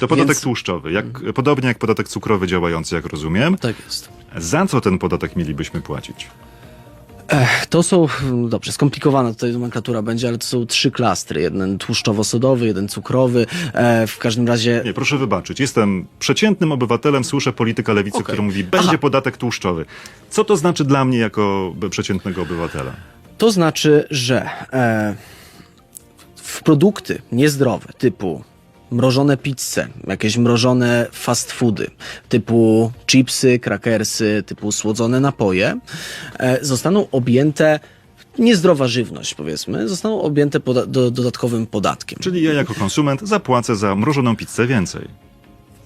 to podatek Więc- tłuszczowy, jak, podobnie jak podatek cukrowy działający, jak rozumiem. Tak jest. Za co ten podatek mielibyśmy płacić? To są, no dobrze, skomplikowana tutaj nomenklatura będzie, ale to są trzy klastry. Jeden tłuszczowo-sodowy, jeden cukrowy. E, w każdym razie Nie, proszę wybaczyć. Jestem przeciętnym obywatelem, słyszę polityka lewicy, który mówi, będzie Aha. podatek tłuszczowy. Co to znaczy dla mnie jako przeciętnego obywatela? to znaczy, że e, w produkty niezdrowe typu mrożone pizze, jakieś mrożone fast foody, typu chipsy, krakersy, typu słodzone napoje, e, zostaną objęte niezdrowa żywność, powiedzmy, zostaną objęte poda- do, dodatkowym podatkiem. Czyli ja jako konsument zapłacę za mrożoną pizzę więcej.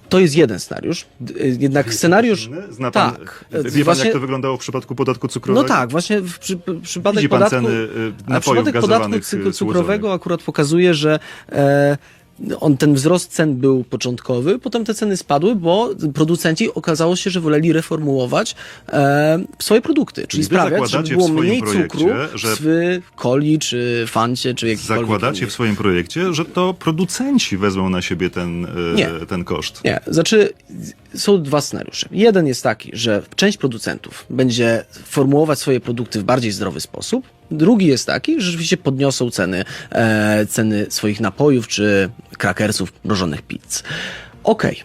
To jest jeden scenariusz. Y, Jednak scenariusz. Zna pan, Tak. Wie pan, Właśnie- jak to wyglądało w przypadku podatku cukrowego? No tak, właśnie w przy, p- przypadek Widzi pan podatku, ceny, y, a napojów przypadek podatku y, cukrowego akurat pokazuje, że e, on ten wzrost cen był początkowy, potem te ceny spadły, bo producenci okazało się, że woleli reformułować e, swoje produkty, czyli, wy sprawiać, żeby było mniej cukru że- w coli, czy fancie, czy jakikolwiek Zakładacie innych. w swoim projekcie, że to producenci wezmą na siebie ten, Nie. ten koszt. Nie, znaczy są dwa scenariusze. Jeden jest taki, że część producentów będzie formułować swoje produkty w bardziej zdrowy sposób. Drugi jest taki, że rzeczywiście podniosą ceny, e, ceny swoich napojów czy krakersów, mrożonych pizz. Okej.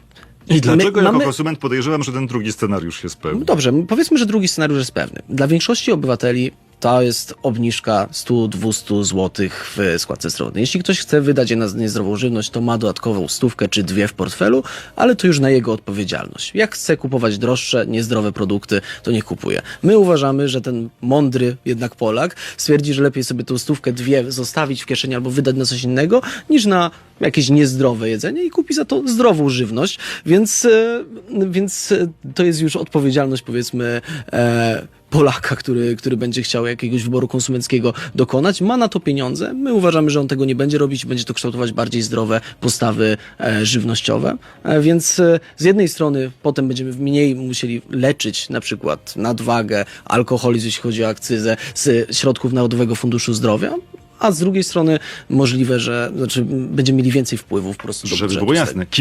I dlaczego My jako mamy- konsument podejrzewam, że ten drugi scenariusz jest pełny? no Dobrze, powiedzmy, że drugi scenariusz jest pewny. Dla większości obywateli to jest obniżka 100-200 zł w składce zdrowotnej. Jeśli ktoś chce wydać je na niezdrową żywność, to ma dodatkową stówkę czy dwie w portfelu, ale to już na jego odpowiedzialność. Jak chce kupować droższe, niezdrowe produkty, to nie kupuje. My uważamy, że ten mądry jednak Polak stwierdzi, że lepiej sobie tą stówkę, dwie zostawić w kieszeni albo wydać na coś innego, niż na jakieś niezdrowe jedzenie i kupi za to zdrową żywność, więc, e, więc to jest już odpowiedzialność powiedzmy e, Polaka, który, który będzie chciał jakiegoś wyboru konsumenckiego dokonać, ma na to pieniądze. My uważamy, że on tego nie będzie robić, będzie to kształtować bardziej zdrowe postawy e, żywnościowe. E, więc e, z jednej strony potem będziemy mniej musieli leczyć na przykład nadwagę, alkoholizm, jeśli chodzi o akcyzę z środków Narodowego Funduszu Zdrowia, a z drugiej strony możliwe, że znaczy, będziemy mieli więcej wpływów po prostu do Żeby budżetu było jasne,